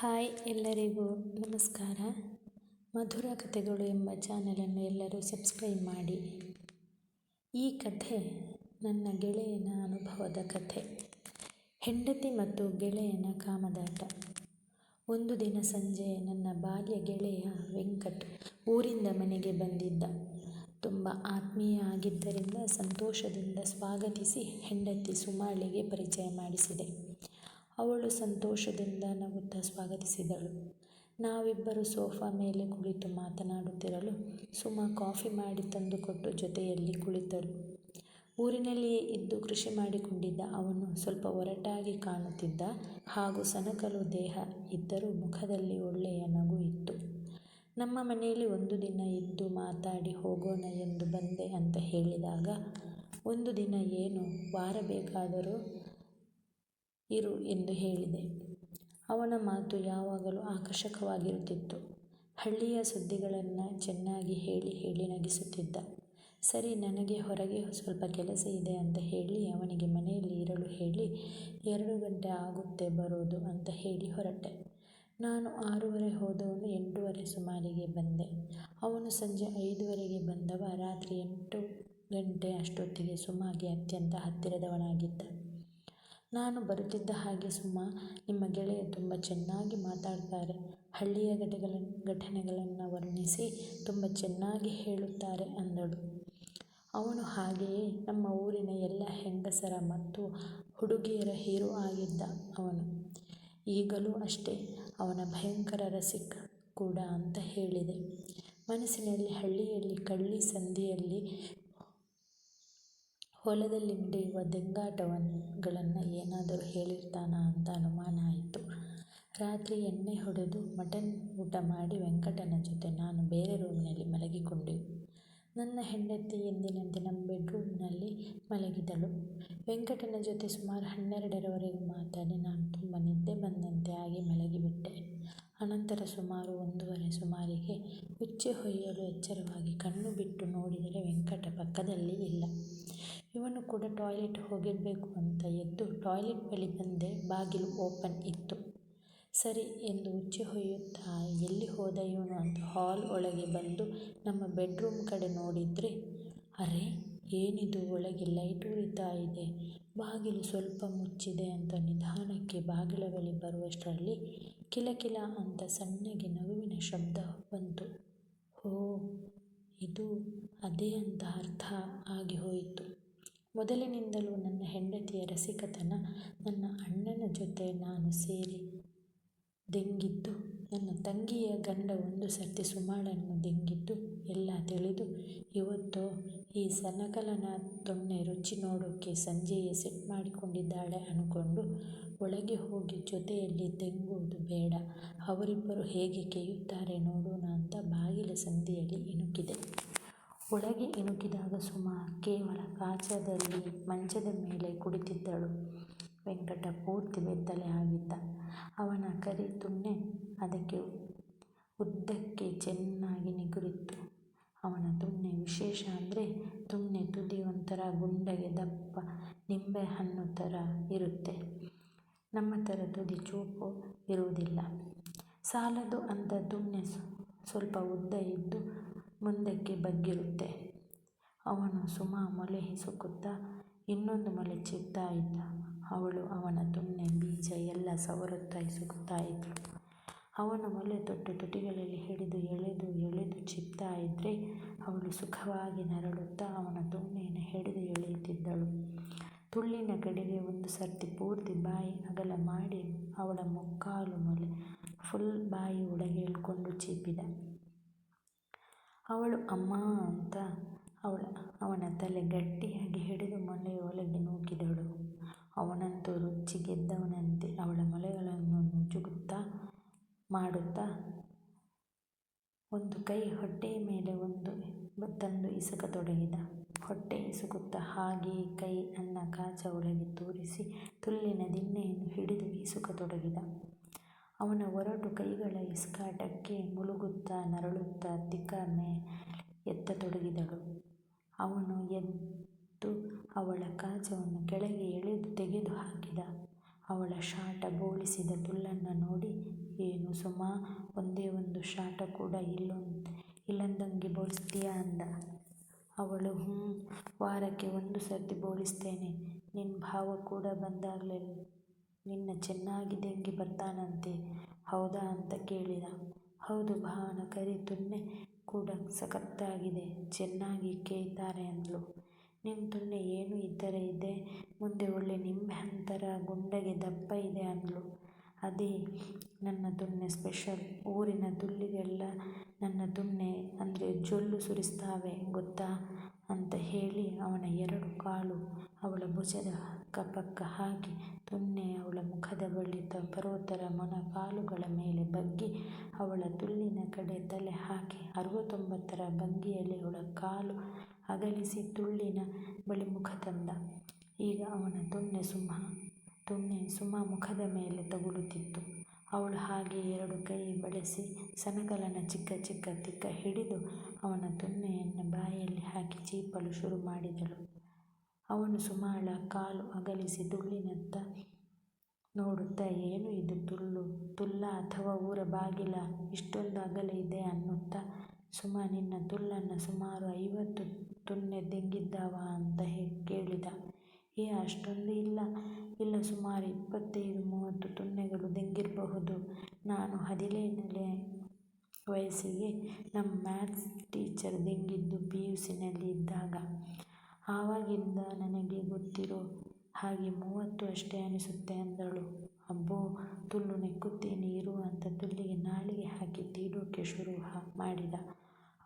Hi ಎಲ್ಲರಿಗೂ ನಮಸ್ಕಾರ. ಮಧುರ ಕಥೆಗಳು ಎಂಬ ಚಾನಲನ್ನು ಎಲ್ಲರೂ ಸಬ್ಸ್ಕ್ರೈಬ್ ಮಾಡಿ. ಈ ಕಥೆ ನನ್ನ ಗೆಳೆಯನ ಅನುಭವದ ಕಥೆ. ಹೆಂಡತಿ ಮತ್ತು ಗೆಳೆಯನ ಕಾಮದಾಟ. ಒಂದು ದಿನ ಸಂಜೆ ನನ್ನ ಬಾಲ್ಯ ಗೆಳೆಯ ವೆಂಕಟ್ ಊರಿಂದ ಮನೆಗೆ ಬಂದಿದ್ದ. ತುಂಬ ಆತ್ಮೀಯ ಆಗಿದ್ದರಿಂದ ಸಂತೋಷದಿಂದ ಸ್ವಾಗತಿಸಿ ಹೆಂಡತಿ ಸುಮಾಳಿಗೆ ಪರಿಚಯ ಮಾಡಿಸಿದೆ. ಅವಳು ಸಂತೋಷದಿಂದ ನಗುತ್ತಾ ಸ್ವಾಗತಿಸಿದಳು. ನಾವಿಬ್ಬರು ಸೋಫಾ ಮೇಲೆ ಕುಳಿತು ಮಾತನಾಡುತ್ತಿರಲು ಸುಮ ಕಾಫಿ ಮಾಡಿ ತಂದುಕೊಟ್ಟು ಜೊತೆಯಲ್ಲಿ ಕುಳಿತಳು ಊರಿನಲ್ಲಿಯೇ ಇದ್ದು ಕೃಷಿ ಮಾಡಿಕೊಂಡಿದ್ದ ಅವನು ಸ್ವಲ್ಪ ಒರಟಾಗಿ ಕಾಣುತ್ತಿದ್ದ ಹಾಗೂ ಸನಕಲು ದೇಹ ಇದ್ದರೂ ಮುಖದಲ್ಲಿ ಒಳ್ಳೆಯ ನಗು ಇತ್ತು. ನಮ್ಮ ಮನೆಯಲ್ಲಿ ಒಂದು ದಿನ ಇದ್ದು ಮಾತಾಡಿ ಹೋಗೋಣ ಎಂದು ಬಂದೆ ಅಂತ ಹೇಳಿದಾಗ, ಒಂದು ದಿನ ಏನು? ವಾರ ಬೇಕಾದರೂ ಇರು ಎಂದು ಹೇಳಿದೆ. ಅವನ ಮಾತು ಯಾವಾಗಲೂ ಆಕರ್ಷಕವಾಗಿರುತ್ತಿತ್ತು. ಹಳ್ಳಿಯ ಸುದ್ದಿಗಳನ್ನು ಚೆನ್ನಾಗಿ ಹೇಳಿ ಹೇಳಿ ನಗಿಸುತ್ತಿದ್ದ. ಸರಿ, ನನಗೆ ಹೊರಗೆ ಸ್ವಲ್ಪ ಕೆಲಸ ಇದೆ ಅಂತ ಹೇಳಿ ಅವನಿಗೆ ಮನೆಯಲ್ಲಿ ಇರಲು ಹೇಳಿ ಎರಡು ಗಂಟೆ ಆಗುತ್ತೆ ಬರೋದು ಅಂತ ಹೇಳಿ ಹೊರಟೆ. ನಾನು ಆರೂವರೆ ಹೋದವನು ಎಂಟೂವರೆ ಸುಮಾರಿಗೆ ಬಂದೆ. ಅವನು ಸಂಜೆ ಐದುವರೆಗೆ ಬಂದವ. ರಾತ್ರಿ ಎಂಟು ಗಂಟೆ ಅಷ್ಟೊತ್ತಿಗೆ ಸುಮಾಗೆ ಅತ್ಯಂತ ಹತ್ತಿರದವನಾಗಿದ್ದ. ನಾನು ಬರುತ್ತಿದ್ದ ಹಾಗೆ ಸುಮ್ಮ ನಿಮ್ಮ ಗೆಳೆಯ ತುಂಬ ಚೆನ್ನಾಗಿ ಮಾತಾಡ್ತಾರೆ. ಹಳ್ಳಿಯ ಘಟಗಳ, ಘಟನೆಗಳನ್ನು ವರ್ಣಿಸಿ ತುಂಬ ಚೆನ್ನಾಗಿ ಹೇಳುತ್ತಾರೆ ಅಂದಳು. ಅವನು ಹಾಗೆಯೇ ನಮ್ಮ ಊರಿನ ಎಲ್ಲ ಹೆಂಗಸರ ಮತ್ತು ಹುಡುಗಿಯರ ಹೀರೋ ಆಗಿದ್ದ ಅವನು. ಈಗಲೂ ಅಷ್ಟೇ ಅವನ ಭಯಂಕರ ರಸಿಕ ಕೂಡ ಅಂತ ಹೇಳಿದೆ. ಮನಸ್ಸಿನಲ್ಲಿ ಹಳ್ಳಿಯಲ್ಲಿ ಕಳ್ಳಿ ಸಂಧಿಯಲ್ಲಿ ಹೊಲದಲ್ಲಿ ನಡೆಯುವ ದೆಂಗಾಟಗಳನ್ನು ಏನಾದರೂ ಹೇಳಿರ್ತಾನಾ ಅಂತ ಅನುಮಾನ ಆಯಿತು. ರಾತ್ರಿ ಎಣ್ಣೆ ಹೊಡೆದು ಮಟನ್ ಊಟ ಮಾಡಿ ವೆಂಕಟನ ಜೊತೆ ನಾನು ಬೇರೆ ರೂಮಿನಲ್ಲಿ ಮಲಗಿಕೊಂಡೆವು. ನನ್ನ ಹೆಂಡತಿ ಎಂದಿನಂತೆ ನಮ್ಮ ಬೆಡ್ರೂಮ್ನಲ್ಲಿ ಮಲಗಿದಳು. ವೆಂಕಟನ ಜೊತೆ ಸುಮಾರು ಹನ್ನೆರಡರವರೆಗೂ ಮಾತಾಡಿ ನಾನು ತುಂಬ ನಿದ್ದೆ ಬಂದಂತೆ ಆಗಿ ಮಲಗಿಬಿಟ್ಟೆ. ಅನಂತರ ಸುಮಾರು ಒಂದೂವರೆ ಸುಮಾರಿಗೆ ಉಚ್ಚೆ ಹೊಯ್ಯಲು ಎಚ್ಚರವಾಗಿ ಕಣ್ಣು ಬಿಟ್ಟು ನೋಡಿದರೆ ವೆಂಕಟ ಪಕ್ಕದಲ್ಲಿ ಇಲ್ಲ. ಇವನು ಕೂಡ ಟಾಯ್ಲೆಟ್ ಹೋಗಿರಬೇಕು ಅಂತ ಎದ್ದು ಟಾಯ್ಲೆಟ್ ಬಳಿ ಬಂದೆ, ಬಾಗಿಲು ಓಪನ್ ಇತ್ತು. ಸರಿ ಎಂದು ಉಚ್ಚೆ ಹೊಯ್ಯುತ್ತಾ, ಎಲ್ಲಿ ಹೋದ ಇವನು ಅಂತ ಹಾಲ್ ಒಳಗೆ ಬಂದು ನಮ್ಮ ಬೆಡ್ರೂಮ್ ಕಡೆ ನೋಡಿದರೆ, ಅರೆ, ಏನಿದು ಒಳಗೆ ಲೈಟ್ ಉರಿತಾ ಇದೆ ಬಾಗಿಲು ಸ್ವಲ್ಪ ಮುಚ್ಚಿದೆ ಅಂತ ನಿಧಾನಕ್ಕೆ ಬಾಗಿಲ ಬಳಿ ಬರುವಷ್ಟರಲ್ಲಿ ಕಿಲಕಿಲ ಅಂತ ಸಣ್ಣಗೆ ನಗುವಿನ ಶಬ್ದ ಬಂತು. ಹೋ, ಇದು ಅದೇ ಅಂತ ಅರ್ಥ ಆಗಿ ಹೋಯಿತು. ಮೊದಲಿನಿಂದಲೂ ನನ್ನ ಹೆಂಡತಿಯ ರಸಿಕತನ ನನ್ನ ಅಣ್ಣನ ಜೊತೆ ನಾನು ಸೇರಿ ದೆಂಗಿದ್ದು, ನನ್ನ ತಂಗಿಯ ಗಂಡ ಒಂದು ಸರ್ತಿ ಸುಮಾಳನ್ನು ದೆಂಗಿದ್ದು, ಎಲ್ಲ ತಿಳಿದು ಇವತ್ತೋ ಈ ಸನಕಲನ ದೊಣ್ಣೆ ರುಚಿ ನೋಡೋಕ್ಕೆ ಸಂಜೆಯೇ ಸೆಟ್ ಮಾಡಿಕೊಂಡಿದ್ದಾಳೆ ಅನ್ಕೊಂಡು ಒಳಗೆ ಹೋಗಿ ಜೊತೆಯಲ್ಲಿ ತೆಂಗುವುದು ಬೇಡ ಅವರಿಬ್ಬರು ಹೇಗೆ ಕೇಯುತ್ತಾರೆ ನೋಡೋಣ ಅಂತ ಬಾಗಿಲ ಸಂದಿಯಲ್ಲಿ ಇಣುಕಿದೆ. ಒಳಗೆ ಇಣುಕಿದಾಗ ಸುಮಾ ಕೇವಲ ಕಾಚದಲ್ಲಿ ಮಂಚದ ಮೇಲೆ ಕುಳಿತಿದ್ದಳು. ವೆಂಕಟ ಪೂರ್ತಿ ಬೆತ್ತಲೆ ಆಗಿದ್ದ. ಅವನ ಕರಿ ತುಣ್ಣೆ ಅದಕ್ಕೆ ಉದ್ದಕ್ಕೆ ಚೆನ್ನಾಗಿ ನಿಗುರಿತ್ತು. ಅವನ ತುಣ್ಣೆ ವಿಶೇಷ ಅಂದರೆ ತುಣ್ಣೆ ತುದಿ ಒಂಥರ ಗುಂಡಗೆ ದಪ್ಪ ನಿಂಬೆ ಹಣ್ಣು ಥರ ಇರುತ್ತೆ. ನಮ್ಮ ಥರ ತುದಿ ಚೂಪು ಇರುವುದಿಲ್ಲ. ಸಾಲದು ಅಂತ ತುಣ್ಣೆ ಸ್ವಲ್ಪ ಉದ್ದ ಇದ್ದು ಮುಂದಕ್ಕೆ ಬಗ್ಗಿರುತ್ತೆ. ಅವನು ಸುಮಾ ಮೊಲೆ ಹಿಸುಕುತ್ತಾ ಇನ್ನೊಂದು ಮೊಲೆ ಚಿತ್ತಾ ಇದ್ದ. ಅವಳು ಅವನ ತುಣ್ಣೆ ಬೀಜ ಎಲ್ಲ ಸವರುತ್ತಾ ಹಿಸುಕುತ್ತಾ ಇದ್ಳು. ಅವನು ಮೊಲೆ ತೊಟ್ಟು ತುಟಿಗಳಲ್ಲಿ ಹಿಡಿದು ಎಳೆದು ಎಳೆದು ಚಿಪ್ತಾ ಇದ್ದರೆ ಅವಳು ಸುಖವಾಗಿ ನರಳುತ್ತಾ ಅವನ ತುಣ್ಣೆಯನ್ನು ಹಿಡಿದು ಎಳೆಯುತ್ತಿದ್ದಳು. ತುಳ್ಳಿನ ಕಡೆಗೆ ಒಂದು ಸರ್ತಿ ಪೂರ್ತಿ ಬಾಯಿ ಅಗಲ ಮಾಡಿ ಅವಳ ಮುಕ್ಕಾಲು ಮೊಲೆ ಫುಲ್ ಬಾಯಿ ಒಳಗೆ ಇಳ್ಕೊಂಡು ಚೀಪಿದ. ಅವಳು, ಅಮ್ಮ ಅಂತ ಅವಳ, ಅವನ ತಲೆ ಗಟ್ಟಿಯಾಗಿ ಹಿಡಿದು ಮೊಲೆಯೊಳಗೆ ನೂಕಿದಳು. ಅವನಂತೂ ರುಚಿ ಗೆದ್ದವನಂತೆ ಅವಳ ಮೊಲೆಗಳನ್ನು ನುಜ್ಜುಗುತ್ತಾ ಮಾಡುತ್ತಾ ಒಂದು ಕೈ ಹೊಟ್ಟೆಯ ಮೇಲೆ ಒಂದು ತಂದು ಇಸಕತೊಡಗಿದ. ಹೊಟ್ಟೆ ಇಸುಕುತ್ತ ಹಾಗೆಯೇ ಕೈ ಅನ್ನ ಕಾಚ ಒಳಗೆ ತೂರಿಸಿ ತುಲ್ಲಿನ ದಿಣ್ಣೆಯನ್ನು ಹಿಡಿದು ಇಸುಕತೊಡಗಿದ. ಅವನ ಒರಟು ಕೈಗಳ ಇಸ್ಕಾಟಕ್ಕೆ ಮುಳುಗುತ್ತಾ ನರಳುತ್ತಾ ತಿಕ್ಕ ಮೇಲೆ ಎತ್ತತೊಡಗಿದಳು. ಅವನು ಎದ್ದು ಅವಳ ಕಾಚವನ್ನು ಕೆಳಗೆ ಎಳೆದು ತೆಗೆದು ಹಾಕಿದ. ಅವಳ ಶಾಟ ಬೋಳಿಸಿದ ತುಲ್ಲನ್ನು ನೋಡಿ ಏನು ಸುಮಾ ಒಂದೇ ಒಂದು ಶಾಟ ಕೂಡ ಇಲ್ಲೊಂದ್ ಇಲ್ಲಂದಂಗೆ ಬೋಳಿಸ್ತೀಯಾ ಅಂದ. ಅವಳು ಹ್ಞೂ ವಾರಕ್ಕೆ ಒಂದು ಸರ್ತಿ ಬೋಳಿಸ್ತೇನೆ. ನಿನ್ನ ಭಾವ ಕೂಡ ಬಂದಾಗ್ಲೇ ನಿನ್ನ ಚೆನ್ನಾಗಿ ದೆಂಗಿ ಬರ್ತಾನಂತೆ ಹೌದಾ ಅಂತ ಕೇಳಿದ. ಹೌದು ಭಾವನ ಕರಿ ತುನ್ನೆ ಕೂಡ ಸಖತ್ತಾಗಿದೆ. ಚೆನ್ನಾಗಿ ಕೇಳ್ತಾರೆ ಅಂದಳು ನಿಮ್ಮ ತುನ್ನೆ ಏನು ಈ ಇದೆ ಮುಂದೆ ಒಳ್ಳೆ ನಿಂಬೆ ಹಂತರ ಗುಂಡಗೆ ದಪ್ಪ ಇದೆ ಅಂದ್ಲು. ಅದೇ ನನ್ನ ತುನ್ನೆ ಸ್ಪೆಷಲ್. ಊರಿನ ದುಲ್ಲಿಗೆಲ್ಲ ನನ್ನ ತುನ್ನೆ ಅಂದರೆ ಜೊಲ್ಲು ಸುರಿಸ್ತಾವೆ ಗೊತ್ತಾ ಅಂತ ಹೇಳಿ ಅವನ ಎರಡು ಕಾಲು ಅವಳ ಭುಜದ ಅಕ್ಕಪಕ್ಕ ಹಾಕಿ ತುನ್ನೆ ಅವಳ ಮುಖದ ಬಳಿ ಬರೋತರ ಮೊಣಕಾಲುಗಳ ಮೇಲೆ ಬಗ್ಗಿ ಅವಳ ತುಲ್ಲಿನ ಕಡೆ ತಲೆ ಹಾಕಿ ಅರವತ್ತೊಂಬತ್ತರ ಭಂಗಿಯಲ್ಲಿ ಅವಳ ಕಾಲು ಅಗಲಿಸಿ ತುಳ್ಳಿನ ಬಳಿ ಮುಖ ತಂದ. ಈಗ ಅವನ ತುನ್ನೆ ಸುಮಾ ಮುಖದ ಮೇಲೆ ತಗುಲುತ್ತಿತ್ತು ಅವಳು ಹಾಗೆ ಎರಡು ಕೈ ಬಳಸಿ ಸನಕಲನ ಚಿಕ್ಕ ಚಿಕ್ಕ ತಿಕ್ಕ ಹಿಡಿದು ಅವನ ತುನ್ನೆಯನ್ನ ಬಾಯಲ್ಲಿ ಹಾಕಿ ಚೀಪಲು ಶುರು ಮಾಡಿದಳು. ಅವನು ಸುಮಾಳ ಕಾಲು ಅಗಲಿಸಿ ತುಳ್ಳಿನತ್ತ ನೋಡುತ್ತಾ, ಏನು ಇದು ತುಳ್ಳು ತುಲ್ಲ ಅಥವಾ ಊರ ಬಾಗಿಲ ಇಷ್ಟೊಂದು ಅಗಲ ಇದೆ ಅನ್ನುತ್ತಾ, ಸುಮಾ ನಿನ್ನ ತುಳ್ಳನ್ನು ಸುಮಾರು ಐವತ್ತು ತುನ್ನೆ ದೆಂಗಿದ್ದಾವಾ ಅಂತ ಕೇಳಿದ. ಏ, ಅಷ್ಟೊಂದು ಇಲ್ಲ. ಇಲ್ಲ, ಸುಮಾರು ಇಪ್ಪತ್ತೈದು, ಮೂವತ್ತು ತುಣ್ಣೆಗಳು ದೆಂಗಿರ್ಬಹುದು. ನಾನು ಹದಿನೇಳನೇ ವಯಸ್ಸಿಗೆ ನಮ್ಮ ಮ್ಯಾಥ್ಸ್ ಟೀಚರ್ ದೆಂಗಿದ್ದು ಪಿ.ಯು.ಸಿ.ನಲ್ಲಿ ಇದ್ದಾಗ. ಆವಾಗಿಂದ ನನಗೆ ಗೊತ್ತಿರೋ ಹಾಗೆ ಮೂವತ್ತು ಅಷ್ಟೇ ಅನಿಸುತ್ತೆ ಅಂದಳು. ಅಬ್ಬೋ, ತುಲ್ಲು ನೆಕ್ಕುತ್ತೀನಿ, ಇರು ಅಂತ ತುಲ್ಲಿಗೆ ನಾಲಿಗೆ ಹಾಕಿ ತೀಡೋಕೆ ಶುರು ಮಾಡಿದ.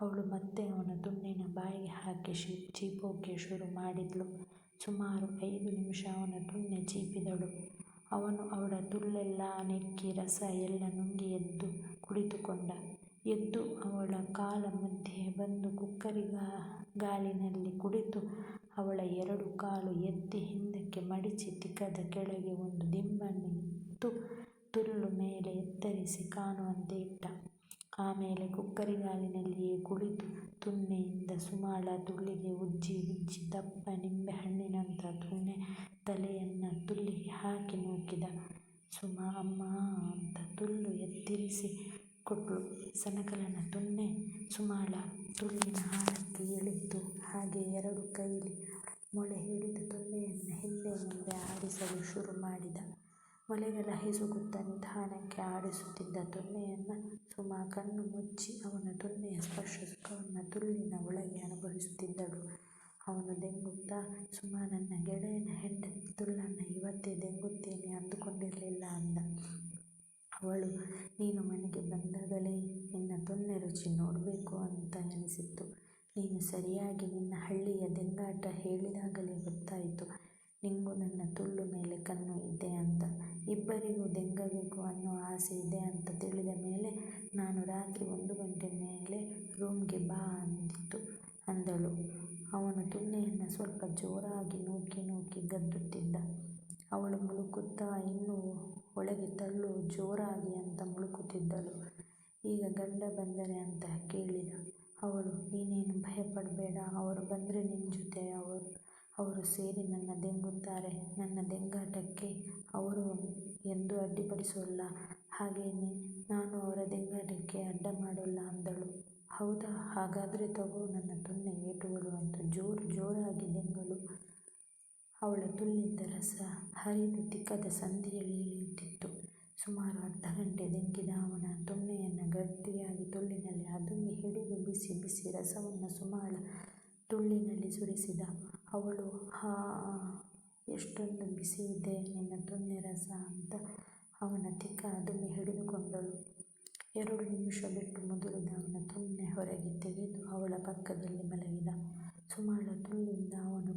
ಅವಳು ಮತ್ತೆ ಅವನ ತುಣ್ಣಿನ ಬಾಯಿಗೆ ಹಾಕಿ ಶಿ, ಚೀಪೋಕೆ ಶುರು ಮಾಡಿದ್ಲು. ಸುಮಾರು ಐದು ನಿಮಿಷ ಅವನ ತುಣ್ಣೆ ಚೀಪಿದಳು. ಅವನು ಅವಳ ತುಳ್ಳೆಲ್ಲ ನೆಕ್ಕಿ ರಸ ಎಲ್ಲ ನುಂಗಿ ಎದ್ದು ಕುಳಿತುಕೊಂಡ. ಎದ್ದು ಅವಳ ಕಾಲ ಮಧ್ಯೆ ಬಂದು ಕುಕ್ಕರಿಗಾಲಿನಲ್ಲಿ ಕುಳಿತು ಅವಳ ಎರಡು ಕಾಲು ಎತ್ತಿ ಹಿಂದಕ್ಕೆ ಮಡಿಚಿ ತಿಕ್ಕದ ಕೆಳಗೆ ಒಂದು ದಿಂಬನ್ನು ಇತ್ತು ತುಲ್ಲು ಮೇಲೆ ಎತ್ತರಿಸಿ ಕಾಣುವಂತೆ ಇಟ್ಟ. ಆಮೇಲೆ ಕುಕ್ಕರಿಗಾಲಿನಲ್ಲಿಯೇ ಕುಳಿತು ತುನ್ನೆಯಿಂದ ಸುಮಾಳ ತುಲ್ಲಿಗೆ ಉಜ್ಜಿ ಉಜ್ಜಿ ದಪ್ಪ ನಿಂಬೆ ಹಣ್ಣಿನಂಥ ತಲೆಯನ್ನು ತಲೆಯನ್ನ ತುಲ್ಲಿಗೆ ಹಾಕಿ ನೂಕಿದ. ಸುಮಾ, ಅಮ್ಮಾ ಅಂತ ತುಳ್ಳು ಎತ್ತಿರಿಸಿ ಕೊಟ್ಟಳು ಸನಕಲನ ತುನ್ನೆ ಸುಮಾಳ ತುಲ್ಲಿನ ಆಳಕ್ಕೆ ಇಳಿತು. ಹಾಗೆ ಎರಡು ಕೈಲಿ ಮೊಳೆ ಹಿಡಿದು ತುಂಬೆಯನ್ನು ಹಿಂದೆ ಮುಂದೆ ಆಡಿಸಲು ಶುರು ಮಾಡಿದ. ಮೊಲೆಗಳ ಹಿಸುಕುತ್ತಾ ನಿಧಾನಕ್ಕೆ ಆಡಿಸುತ್ತಿದ್ದ ತುನ್ನೆಯನ್ನ ಸುಮಾ ಕಣ್ಣು ಮುಚ್ಚಿ ಅವನ ತುನ್ನೆಯ ಸ್ಪರ್ಶ ಸುಖವನ್ನ ತುಲ್ಲಿನ ಒಳಗೆ ಅನುಭವಿಸುತ್ತಿದ್ದಳು. ಅವನು ದೆಂಗುತ್ತಾ, ಸುಮಾ, ನನ್ನ ಗೆಳೆಯನ ಹೆಂಡತಿ ತುಲ್ಲನ್ನ ಇವತ್ತೇ ದೆಂಗುತ್ತೇನೆ ಅಂದುಕೊಂಡಿರಲಿಲ್ಲ ಅಂದ. ಅವಳು, ನೀನು ಮನೆಗೆ ಬಂದಾಗಲೇ ನಿನ್ನ ತುನ್ನೆ ರುಚಿ ನೋಡಬೇಕು ಅಂತ ಎನಿಸಿತ್ತು. ನೀನು ಸರಿಯಾಗಿ ನಿನ್ನ ಹಳ್ಳಿಯ ದೆಂಗಾಟ ಹೇಳಿದಾಗಲೇ ಗೊತ್ತಾಯ್ತು ನಿಂಗೂ ನನ್ನ ತುಳ್ಳು ಮೇಲೆ ಕಣ್ಣು ಇದೆ ಅಂತ. ಇಬ್ಬರಿಗೂ ದೆಂಗಬೇಕು ಅನ್ನೋ ಆಸೆ ಇದೆ ಅಂತ ತಿಳಿದ ಮೇಲೆ ನಾನು ರಾತ್ರಿ ಒಂದು ಗಂಟೆ ಮೇಲೆ ರೂಮ್ಗೆ ಬಾ ಅಂದಳು. ಅವನು ತುನ್ನೆಯನ್ನ ಸ್ವಲ್ಪ ಜೋರಾಗಿ ನೂಕಿ ನೂಕಿ ಗದ್ದುತ್ತಿದ್ದ. ಅವಳು ಮುಳುಕುತ್ತಾ ಇನ್ನೂ ಒಳಗೆ ತಳ್ಳು ಜೋರಾಗಿ ಅಂತ ಮುಳುಕುತ್ತಿದ್ದಳು. ಈಗ ಗಂಡ ಬಂದರೆ ಅಂತ ಕೇಳಿದ. ಅವಳು, ನೀನೇನು ಭಯಪಡಬೇಡ, ಅವರು ಬಂದ್ರೆ ನಿನ್ ಜೊತೆ, ಅವರು ಸೇರಿ ನನ್ನ ದೆಂಗುತ್ತಾರೆ. ನನ್ನ ದೆಂಗಾಟಕ್ಕೆ ಅವರು ಎಂದು ಅಡ್ಡಿಪಡಿಸೋಲ್ಲ. ಹಾಗೇನೆ ನಾನು ಅವರ ದೆಂಗಾಟಕ್ಕೆ ಅಡ್ಡ ಮಾಡೋಲ್ಲ ಅಂದಳು. ಹೌದಾ ಹಾಗಾದರೆ ತಗೋ, ನನ್ನ ತುನ್ನೆ ಏಟುಗಳು ಅಂತ ಜೋರು ಜೋರಾಗಿ ದೆಂಗಲು. ಅವಳ ತುಳ್ಳಿದ್ದ ರಸ ಹರಿದು ತಿಕ್ಕದ ಸಂದಿಯಲ್ಲಿ ಇಳಿಯುತ್ತಿತ್ತು. ಸುಮಾರು ಅರ್ಧ ಗಂಟೆ ದೆಂಕಿದ ಅವನ ತುಣ್ಣೆಯನ್ನು ಗಟ್ಟಿಯಾಗಿ ತುಳ್ಳಿನಲ್ಲಿ ಅದನ್ನು ಹಿಡಿದು ಬಿಸಿ ಬಿಸಿ ರಸವನ್ನು ಸುಮಾರು ತುಳ್ಳಿನಲ್ಲಿ ಸುರಿಸಿದ. ಅವಳು, ಹಾ ಎಷ್ಟೊಂದು ಬಿಸಿ ಇದೆ ನಿನ್ನ ತುನ್ನೆ ರಸ ಅಂತ ಅವನ ತಿಕ್ಕ ಅದನ್ನು ಹಿಡಿದುಕೊಂಡಳು. ಎರಡು ನಿಮಿಷ ಬಿಟ್ಟು ಮುದುರಿದ ಅವನ ತುನ್ನೆ ಹೊರಗೆ ತೆಗೆದು ಅವಳ ಪಕ್ಕದಲ್ಲಿ ಮಲಗಿದ. ಸುಮಾರು ತುಂಬಿಂದ ಅವನು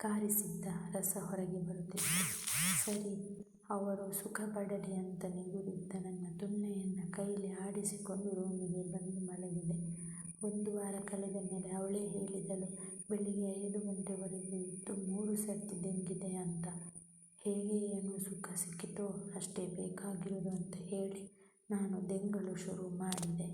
ಕಾರಿಸಿದ್ದ ರಸ ಹೊರಗೆ ಬರುತ್ತಿತ್ತು. ಸರಿ, ಅವರು ಸುಖಪಡಲಿ ಅಂತ ನಿಗುರಿದ್ದ ನನ್ನ ತುಣ್ಣೆಯನ್ನು ಕೈಲಿ ಆಡಿಸಿಕೊಂಡು ರೂಮಿಗೆ ಬಂದು ಮಲಗಿದೆ. ಒಂದು ವಾರ ಕಳೆದ ಮೇಲೆ ಅವಳೇ ಹೇಳಿದಳು ಬೆಳಿಗ್ಗೆ ಐದು ಗಂಟೆವರೆಗೂ ಇದ್ದು ಮೂರು ಸರ್ತಿ ದೆಂಗಿದೆ ಅಂತ. ಹೇಗೆ ಏನು ಸುಖ ಸಿಕ್ಕಿತೋ ಅಷ್ಟೇ ಬೇಕಾಗಿರೋದು ಅಂತ ಹೇಳಿ ನಾನು ದೆಂಗಲು ಶುರು ಮಾಡಿದೆ.